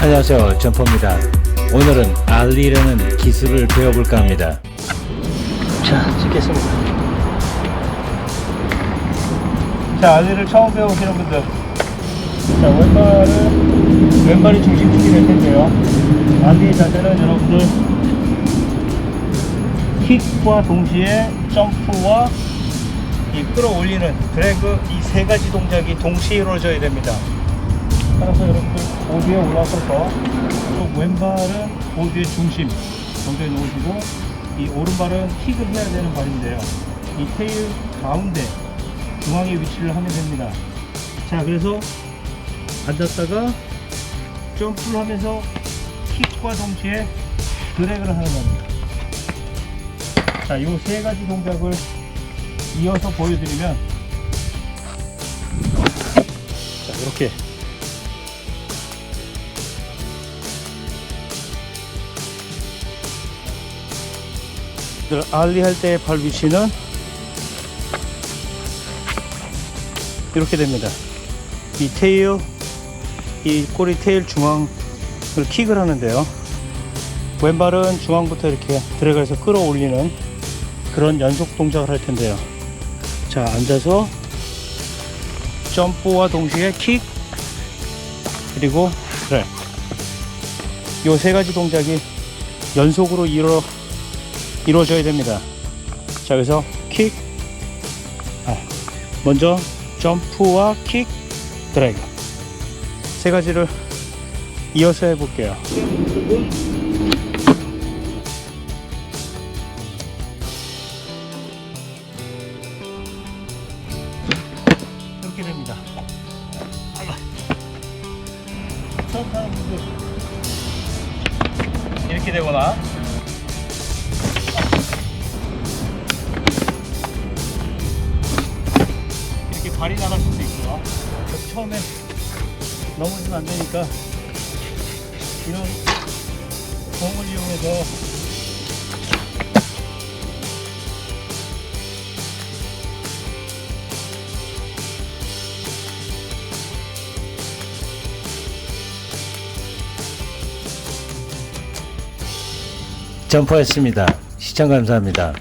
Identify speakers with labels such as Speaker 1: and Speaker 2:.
Speaker 1: 안녕하세요. 점퍼입니다. 오늘은 알리라는 기술을 배워볼까 합니다. 자 찍겠습니다. 자 알리를 처음 배우시는 분들. 자 왼발은 왼발이 중심축이 될 텐데요. 알리의 자세는 여러분들 킥과 동시에 점프와 이 끌어올리는 드래그 이 세 가지 동작이 동시에 이루어져야 됩니다. 따라서 보드에 올라서서 또 왼발은 보드의 중심 정도에 놓으시고 이 오른발은 킥을 해야 되는 발인데요. 이 테일 가운데 중앙에 위치를 하면 됩니다. 자 그래서 앉았다가 점프를 하면서 킥과 동시에 드래그를 하는 겁니다. 자, 이세 가지 동작을 이어서 보여드리면 자, 이렇게 알리 할때발 위치는 이렇게 됩니다. 이 테일, 이 꼬리 테일 중앙을 킥을 하는데요. 왼발은 중앙부터 이렇게 들어가서 끌어올리는 그런 연속 동작을 할 텐데요. 자, 앉아서 점프와 동시에 킥, 그리고 드래. 요세 가지 동작이 연속으로 이루어 이루어져야 됩니다. 자, 그래서 킥, 아, 먼저 점프와 킥, 드래그 세 가지를 이어서 해볼게요. 이렇게 됩니다. 이렇게 되거나 발이 나갈 수도 있고요. 그래서 처음에 넘어지면 안 되니까 이런 공을 이용해서 점퍼했습니다. 시청 감사합니다.